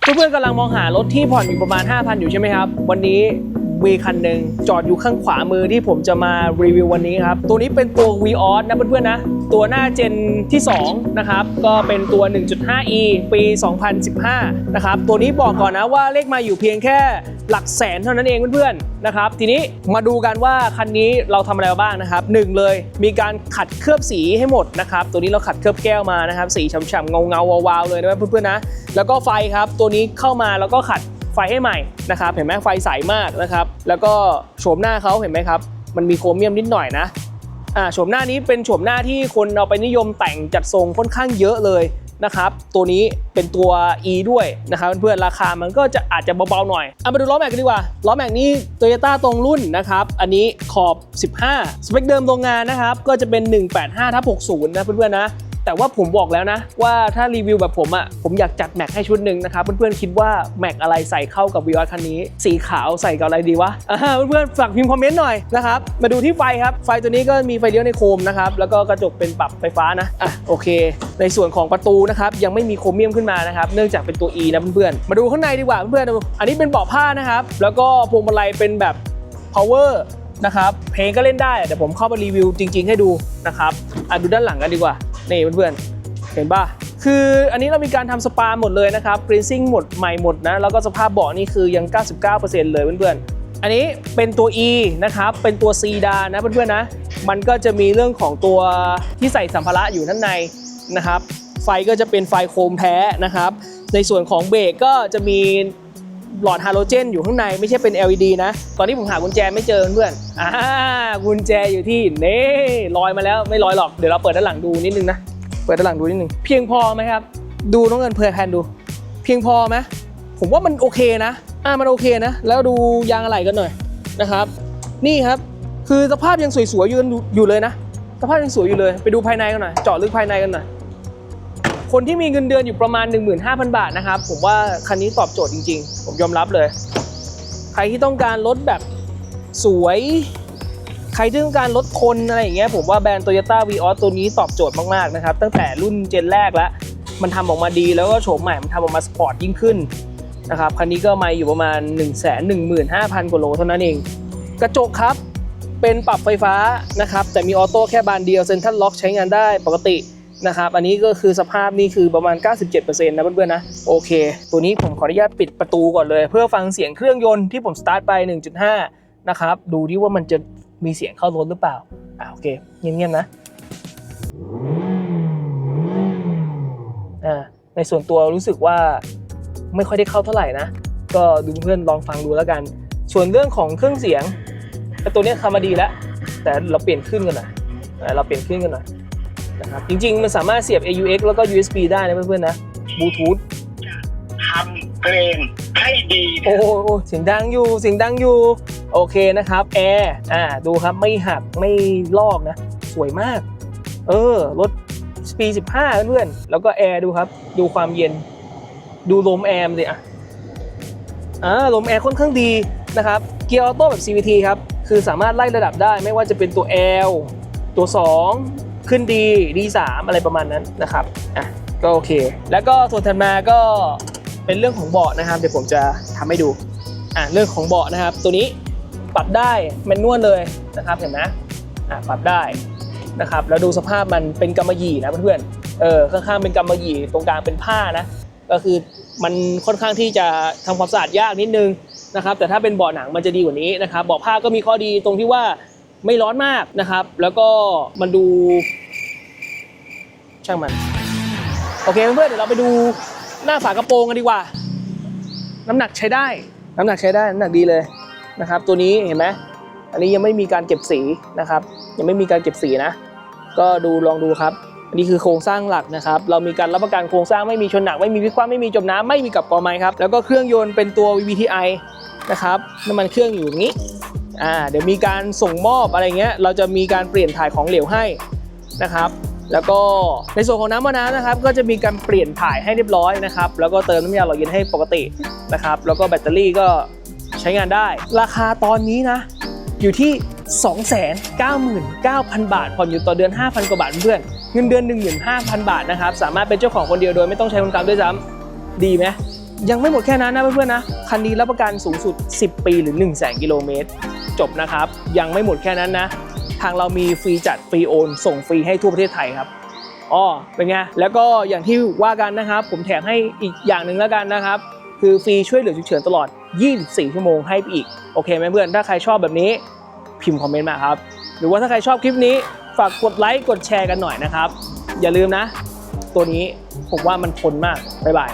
เพื่อนๆกำลังมองหารถที่ผ่อนอยู่ประมาณ 5,000 อยู่ใช่ไหมครับ วันนี้ มีคันหนึ่งจอดอยู่ข้างขวามือที่ผมจะมารีวิววันนี้ครับ ตัวนี้เป็นตัว v ีออสนะเพื่อนๆนะ ตัวหน้าเจนที่ 2 นะครับ ก็เป็นตัว 1.5e ปี 2015 นะครับ ตัวนี้บอกก่อนนะว่าเลขมาอยู่เพียงแค่หลักแสนเท่านั้นเองเพื่อนๆนะครับ ทีนี้มาดูกันว่าคันนี้เราทำอะไรบ้างนะครับหนึ่งเลยมีการขัดเคลือบสีให้หมดนะครับ ตัวนี้เราขัดเคลือบแก้วมานะครับ สีฉ่ำๆเงาๆวาวๆเลยนะเพื่อนๆนะ แล้วก็ไฟครับ ตัวนี้เข้ามาแล้วก็ขัด ไฟให้ใหม่นะครับเห็นไหมไฟใสมากนะครับ แล้วก็โฉมหน้าเขาเห็นไหมครับ มันมีโครเมียมนิดหน่อยนะอ่าโฉมหน้านี้เป็นโฉมหน้าที่คนเอาไปนิยมแต่งจัดทรงค่อนข้างเยอะเลยนะครับตัวนี้เป็นตัว E ด้วยนะครับเพื่อนๆราคามันก็จะอาจจะเบาๆหน่อยเอามาดูล้อแม็กกันดีกว่าล้อแม็กนี่โตโยต้าตรงรุ่นนะครับอันนี้ขอบ 15 สเปคเดิมโรงงานนะครับก็จะเป็น 185ทับ60 นะเพื่อนๆนะ แต่ว่าผมบอกแล้วนะ ว่าถ้ารีวิวแบบผมอะ่ะผมอยากจัดแม็กให้ชุดหนึ่งนะครับเพื่อนๆคิดว่าแม็กอะไรใส่เข้ากับวีออคันนี้ สีขาวใส่กับอะไรดีวะอ่าเพื่อนๆฝากพิมพ์คอมเมนต์หน่อยนะครับมาดูที่ไฟครับไฟตัวนี้ก็มีไฟเลี้ยวในโคมนะครับแล้วก็กระจกเป็นปรับไฟฟ้านะอะโอเค ในส่วนของประตูนะครับยังไม่มีโครเมียมขึ้นมานะครับเนื่องจากเป็นตัว E นะเพื่อนๆมาดูข้างในดีกว่าเพื่อนๆดูอันนี้เป็นเบาะผ้านะครับแล้วก็พวงมาลัยเป็นแบบ power นะครับเพลงก็เล่นได้เดี๋ยวผมเข้ามารีวิวจริง ๆ ให้ดูนะครับอะดูด้านหลังกันดีกว่า นี่เพื่อนๆ เห็นป่ะ คืออันนี้เรามีการทำสปาหมดเลยนะครับกรีนซิ่งหมดใหม่หมดนะ แล้วก็สภาพเบาะนี่คือยัง 99%เลยเพื่อนๆ อันนี้เป็นตัว E นะครับ เป็นตัว C ดานะเพื่อนๆนะ มันก็จะมีเรื่องของตัวที่ใส่สัมภาระอยู่ด้านในนะครับ ไฟก็จะเป็นไฟโคมแท้นะครับ ในส่วนของเบรกก็จะมี หลอดฮาโลเจนอยู่ข้างในไม่ใช่เป็น LED นะ ตอนนี้ผมหากุญแจไม่เจอเพื่อนอ่ากุญแจอยู่ที่นี่ลอยมาแล้วไม่ลอยหรอกเดี๋ยวเราเปิดด้านหลังดูนิดนึงนะเปิดด้านหลังดูนิดนึงเพียงพอไหมครับ ดูน้องเงินเพลแพนดู เพียงพอไหมผมว่ามันโอเคนะอ่ามันโอเคนะ แล้วดูยางอะไหล่กันหน่อยนะครับ นี่ครับคือสภาพยังสวยๆอยู่อยู่เลยนะสภาพยังสวยอยู่เลย ไปดูภายในกันหน่อยเจาะลึกภายในกันหน่อย คนที่มีเงินเดือนอยู่ประมาณ 15,000 บาทนะครับ ผมว่าคันนี้ตอบโจทย์จริง ๆ ผมยอมรับเลย ใครที่ต้องการรถแบบสวย ใครที่ต้องการรถคนอะไรอย่างเงี้ยผมว่าแบรนด์ Toyota v ีออตัวนี้ตอบโจทย์มากๆนะครับ ตั้งแต่รุ่นเจนแรกแล้ว มันทำออกมาดีแล้วก็โฉมใหม่มันทำออกมาสปอร์ตยิ่งขึ้นนะครับคันนี้ก็ม่อยู่ประมาณ 1 1 5 0 0 0กว่าโลเท่านั้นเอง กระจกครับเป็นปรับไฟฟ้านะครับแต่มีออโต้แค่บานเดียวเซ็นทรัลล็อกใช้งานได้ปกติ นะครับ อันนี้ก็คือสภาพนี่คือประมาณ 97%นะเพื่อนๆนะ โอเค ตัวนี้ผมขออนุญาตปิดประตูก่อนเลย เพื่อฟังเสียงเครื่องยนต์ที่ผมสตาร์ทไป 1.5 นะครับ ดูดิว่ามันจะมีเสียงเข้ารถหรือเปล่า อ่าโอเค เงียบๆนะ อ่า ในส่วนตัวรู้สึกว่าไม่ค่อยได้เข้าเท่าไหร่นะ ก็ดูเพื่อนลองฟังดูแล้วกัน ส่วนเรื่องของเครื่องเสียงตัวนี้ทำมาดีแล้ว แต่เราเปลี่ยนขึ้นกันหน่อยเราเปลี่ยนขึ้นกันหน่อย นะครับจริง ๆ มันสามารถเสียบ AUX แล้วก็ USB ได้นะเพื่อนๆนะบลูทูธทำเพลงให้ดีโอ้โหโอ้เสียงดังอยู่เสียงดังอยู่ โอเคนะครับแอร์อ่าดูครับไม่หักไม่ลอกนะ สวยมาก เออรถปี15เพื่อนๆแล้วก็แอร์ดูครับ ดูความเย็น ดูลมแอร์มสิอะอ่าลมแอร์ค่อนข้างดีนะครับ เกียร์ออโต้แบบ CVT ครับ คือสามารถไล่ระดับได้ไม่ว่าจะเป็นตัว L ตัว 2 ขึ้นดี D3 อะไรประมาณนั้นนะครับอะก็โอเค แล้วก็ส่วนถัดมาก็เป็นเรื่องของเบาะนะครับ เดี๋ยวผมจะทำให้ดูอะเรื่องของเบาะนะครับ ตัวนี้ปรับได้แมนนวลเลยนะครับเห็นไหมอะปรับได้นะครับแล้วดูสภาพมันเป็นกำมะหยี่นะเพื่อนๆเออข้างๆเป็นกำมะหยี่ตรงกลางเป็นผ้านะก็คือมันค่อนข้างที่จะทำความสะอาดยากนิดนึงนะครับแต่ถ้าเป็นเบาะหนังมันจะดีกว่านี้นะครับเบาะผ้าก็มีข้อดีตรงที่ว่า ไม่ร้อนมากนะครับ แล้วก็มันดู ช่างมัน โอเคเพื่อนๆเดี๋ยวเราไปดูหน้าฝากระโปรงกันดีกว่า น้ำหนักใช้ได้ น้ำหนักใช้ได้ น้ำหนักดีเลยนะครับ ตัวนี้เห็นไหมอันนี้ยังไม่มีการเก็บสีนะครับ ยังไม่มีการเก็บสีนะ ก็ดูลองดูครับอันนี้คือโครงสร้างหลักนะครับ เรามีการรับประกันโครงสร้างไม่มีชนหนัก ไม่มีวิคว้าไม่มีจมน้ำไม่มีกับกอไม้ครับ แล้วก็เครื่องยนต์เป็นตัว VVTi นะครับน้ำมันเครื่องอยู่อย่างนี้ อ่าเดี๋ยวมีการส่งมอบอะไรเงี้ยเราจะมีการเปลี่ยนถ่ายของเหลวให้นะครับแล้วก็ในส่วนของน้ำมะนาวนะครับ ก็จะมีการเปลี่ยนถ่ายให้เรียบร้อยนะครับ แล้วก็เติมน้ำยาหล่อเย็นให้ปกตินะครับ แล้วก็แบตเตอรี่ก็ใช้งานได้ ราคาตอนนี้นะ อยู่ที่ 299,000 บาทผ่อนอยู่ต่อเดือน 5,000 กว่าบาทเพื่อนเงินเดือน 15,000 บาทนะครับ สามารถเป็นเจ้าของคนเดียวโดยไม่ต้องใช้คนกลางด้วยซ้ำดีไหม ยังไม่หมดแค่นั้นนะเพื่อนๆนะคันนี้รับประกันสูงสุด 10 ปีหรือ 1 0 0 0 0แกิโลเมตรจบนะครับ ยังไม่หมดแค่นั้นนะ ทางเรามีฟรีจัดฟรีโอน ส่งฟรีให้ทั่วประเทศไทยครับอ๋อเป็นไงแล้วก็อย่างที่ว่ากันนะครับ ผมแถมให้อีกอย่างหนึ่งแล้วกันนะครับ คือฟรีช่วยเหลือฉุกเฉินตลอด 24 ชั่วโมงให้ไปอีก โอเคไหมเพื่อน ถ้าใครชอบแบบนี้พิมพ์คอมเมนต์มาครับ หรือว่าถ้าใครชอบคลิปนี้ฝากกดไลค์กดแชร์กันหน่อยนะครับ อย่าลืมนะ ตัวนี้ผมว่ามันทนมากบ๊ายบาย